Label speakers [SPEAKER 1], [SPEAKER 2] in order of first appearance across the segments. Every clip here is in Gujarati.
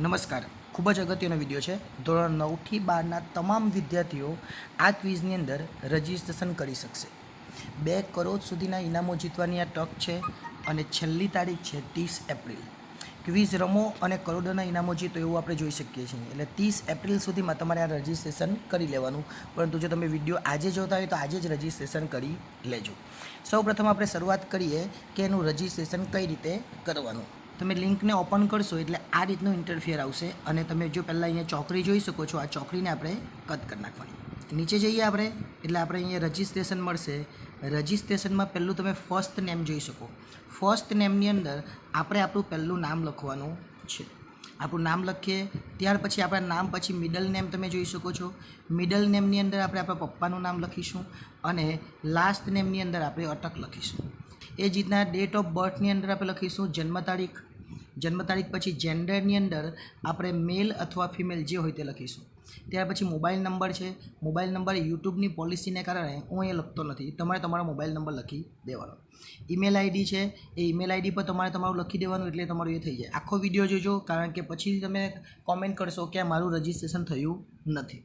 [SPEAKER 1] નમસ્કાર. ખૂબ જ અગત્યનો વીડિયો છે. ધોરણ નવથી બારના તમામ વિદ્યાર્થીઓ આ ક્વિઝની અંદર રજિસ્ટ્રેશન કરી શકશે. બે કરોડ સુધીના ઇનામો જીતવાની આ તક છે અને છેલ્લી તારીખ છે ત્રીસ એપ્રિલ. ક્વિઝ રમો અને કરોડોના ઇનામો જીતો એવું આપણે જોઈ શકીએ છીએ. એટલે ત્રીસ એપ્રિલ સુધીમાં તમારે આ રજિસ્ટ્રેશન કરી લેવાનું. પરંતુ જો તમે વીડિયો આજે જોતા હોય તો આજે જ રજિસ્ટ્રેશન કરી લેજો. સૌ પ્રથમ આપણે શરૂઆત કરીએ કે એનું રજિસ્ટ્રેશન કઈ રીતે કરવાનું. તમે લિંકને ઓપન કરશો એટલે આ રીતનું ઇન્ટરફિયર આવશે અને તમે જો પહેલાં અહીંયા ચોકડી જોઈ શકો છો, આ ચોકડીને આપણે કટ કરી નાખવાની. નીચે જઈએ આપણે, એટલે આપણે અહીંયા રજિસ્ટ્રેશન મળશે. રજિસ્ટ્રેશનમાં પહેલું તમે ફર્સ્ટ નેમ જોઈ શકો. ફર્સ્ટ નેમની અંદર આપણે આપણું પહેલું નામ લખવાનું છે. આપણું નામ લખીએ, ત્યાર પછી આપણા નામ પછી મિડલ નેમ તમે જોઈ શકો છો. મિડલ નેમની અંદર આપણે આપણા પપ્પાનું નામ લખીશું અને લાસ્ટ નેમની અંદર આપણે અટક લખીશું. એ જ રીતના ડેટ ઓફ બર્થની અંદર આપણે લખીશું જન્મ તારીખ. જન્મ તારીખ પછી જેન્ડરની અંદર આપણે મેલ અથવા ફિમેલ જે હોય તે લખીશું. ત્યાર પછી મોબાઈલ નંબર છે. મોબાઈલ નંબર યુટ્યુબની પોલિસીને કારણે હું એ લખતો નથી. તમારે તમારો મોબાઈલ નંબર લખી દેવાનો. ઈમેલ આઈડી છે. એ ઈમેલ આઈડી પર તમારે તમારું લખી દેવાનું એટલે તમારું એ થઈ જાય. આખો વીડિયો જોજો, કારણ કે પછી તમે કોમેન્ટ કરશો કે મારું રજિસ્ટ્રેશન થયું નથી.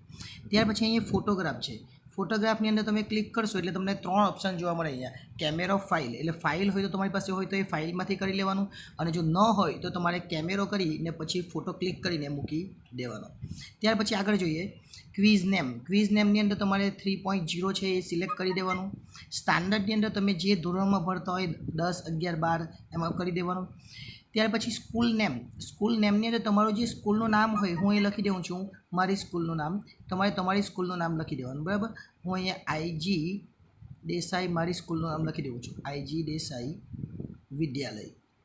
[SPEAKER 1] ત્યાર પછી અહીંયા ફોટોગ્રાફ છે. ફોટોગ્રાફની અંદર તમે ક્લિક કરશો એટલે તમને ત્રણ ઓપ્શન જોવા મળે અહીંયા. કેમેરો ફાઇલ. એટલે ફાઇલ હોય તો તમારી પાસે હોય તો એ ફાઇલમાંથી કરી લેવાનું. અને જો ન હોય તો તમારે કેમેરો કરીને પછી ફોટો ક્લિક કરીને મૂકી દેવાનો. ત્યાર પછી આગળ જોઈએ. Quiz name. ક્વિઝ નેમની અંદર તમારે થ્રી પોઈન્ટ જીરો છે એ સિલેક્ટ કરી દેવાનું. સ્ટાન્ડર્ડની અંદર તમે જે ધોરણમાં ભરતા હોય દસ, અગિયાર, બાર, એમાં કરી દેવાનું. ત્યાર પછી સ્કૂલ નેમ સ્કૂલ નેમની અંદર તમારું જે સ્કૂલનું નામ હોય, હું એ લખી દઉં છું, મારી સ્કૂલનું નામ. તમારે તમારી સ્કૂલનું નામ લખી દેવાનું, બરાબર? હું અહીંયા આઈજી દેસાઈ મારી સ્કૂલનું નામ લખી દઉં છું. આઈજી દેસાઈ વિદ્યાલય.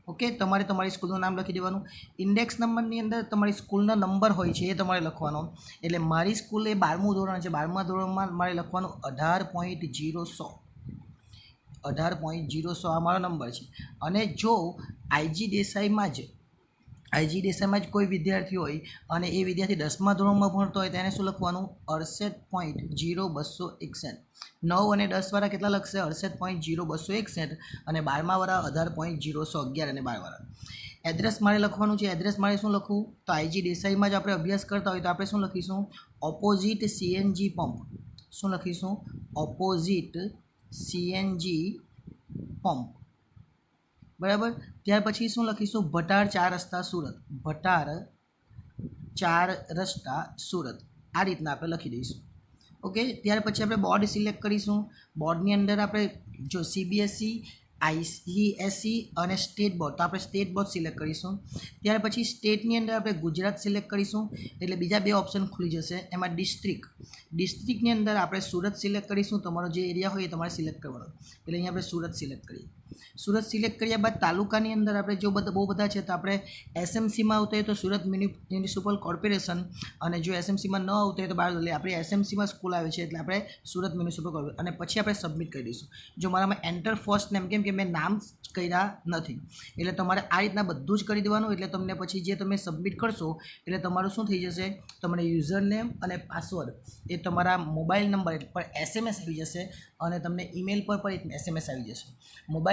[SPEAKER 1] ઓકે? તમારે તમારી સ્કૂલનું નામ લખી દેવાનું. ઇન્ડેક્સ નંબરની અંદર તમારી સ્કૂલનો નંબર હોય છે એ તમારે લખવાનો. એટલે મારી સ્કૂલ એ બારમું ધોરણ છે. બારમા ધોરણમાં મારે લખવાનું અઢાર પોઈન્ટ જીરો સો. અઢાર પોઈન્ટ જીરો સો આ મારો નંબર છે. અને જો આઈજી દેસાઈમાં જ આઈજી દેસાઈમાં જ કોઈ વિદ્યાર્થી હોય અને એ વિદ્યાર્થી દસમા ધોરણમાં ભણતો હોય તેને શું લખવાનું? અડસઠ પોઈન્ટ જીરો બસો એકસઠ. નવ અને દસવાળા કેટલા લખશે? અડસઠ પોઈન્ટ જીરો બસો એકસઠ. અને બારમાવાળા અઢાર પોઈન્ટ જીરો સો અગિયાર અને બારવાળા એડ્રેસ મારે લખવાનું છે. એડ્રેસ મારે શું લખવું? તો આઈજી દેસાઈમાં જ આપણે અભ્યાસ કરતા હોય તો આપણે શું લખીશું? ઓપોઝિટ સીએનજી પંપ શું લખીશું? ઓપોઝિટ સીએનજી પંપ બરાબર? ત્યાર પછી શું લખીશું? ભટાર ચાર રસ્તા સુરત. ભટાર ચાર રસ્તા સુરત. આ રીતના આપણે લખી દઈશું. ઓકે? ત્યાર પછી આપણે બોર્ડ સિલેક્ટ કરીશું. બોર્ડની અંદર આપણે જો સીબીએસઈ આઈસીએસસી અને સ્ટેટ બોર્ડ. તો આપણે સ્ટેટ બોર્ડ સિલેક્ટ કરીશું. ત્યાર પછી સ્ટેટની અંદર આપણે ગુજરાત સિલેક્ટ કરીશું. એટલે બીજા બે ઓપ્શન ખુલી જશે. એમાં ડિસ્ટ્રિક્ટ. ડિસ્ટ્રિક્ટની અંદર આપણે સુરત સિલેક્ટ કરીશું. તમારો જે એરિયા હોય એ તમારે સિલેક્ટ કરવાનો. એટલે અહીંયા આપણે સુરત સિલેક્ટ કરીએ. સુરત સિલેક્ટ કર્યા બાદ તાલુકાની અંદર આપણે જો બધા બહુ બધા છે તો આપણે એસએમસીમાં આવતા હોય તો સુરત મ્યુનિસિપલ કોર્પોરેશન અને જો એસએમસીમાં ન આવતા હોય તો બહાર એટલે આપણે એસએમસીમાં સ્કૂલ આવે છે એટલે આપણે સુરત મ્યુનિસિપલ કોર્પોરેશન અને પછી આપણે સબમિટ કરી દઈશું. જો મારામાં એન્ટર ફર્સ્ટ નેમ કેમ કે મેં નામ કર્યા નથી. એટલે તમારે આ રીતના બધું જ કરી દેવાનું, એટલે તમને પછી જે તમે સબમિટ કરશો, એટલે તમારું શું થઈ જશે? તમારે યુઝર નેમ અને પાસવર્ડ એ તમારા મોબાઈલ નંબર પર એસએમએસ આવી જશે અને તમને ઈમેલ પર પણ એક એસએમએસ આવી જશે.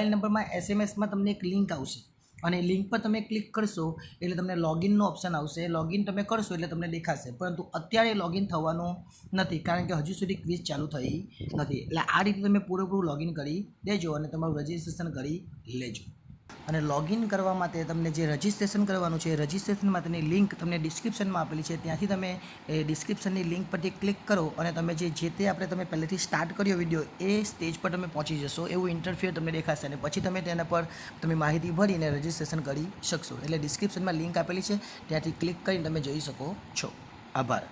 [SPEAKER 1] મોબાઈલ નંબરમાં એસએમએસમાં તમને એક લિંક આવશે. અને લિંક પર તમે ક્લિક કરશો એટલે તમને લોગિનનો ઓપ્શન આવશે. લોગિન તમે કરશો એટલે તમને દેખાશે. પરંતુ અત્યારે લોગિન થવાનું નથી. કારણ કે હજુ સુધી ક્વિઝ ચાલુ થઈ નથી. એટલે આ રીતે તમે પૂરેપૂરું લોગિન કરી દેજો અને તમારું રજિસ્ટ્રેશન કરી લેજો. અને લોગિન કરવા માટે તમને જે રજિસ્ટ્રેશન કરવાનું છે રજિસ્ટ્રેશન માટેની લિંક તમને ડિસ્ક્રિપ્શનમાં આપેલી છે. ત્યાંથી તમે એ ડિસ્ક્રિપ્શનની લિંક પરથી ક્લિક કરો અને તમે જે જે તે આપણે તમે પહેલેથી સ્ટાર્ટ કર્યો વીડિયો એ સ્ટેજ પર તમે પહોંચી જશો. એવું ઇન્ટરફિયર તમને દેખાશે અને પછી તમે તેના પર તમે માહિતી ભરીને રજિસ્ટ્રેશન કરી શકશો. એટલે ડિસ્ક્રિપ્શનમાં લિંક આપેલી છે. ત્યાંથી ક્લિક કરીને તમે જોઈ શકો છો. આભાર.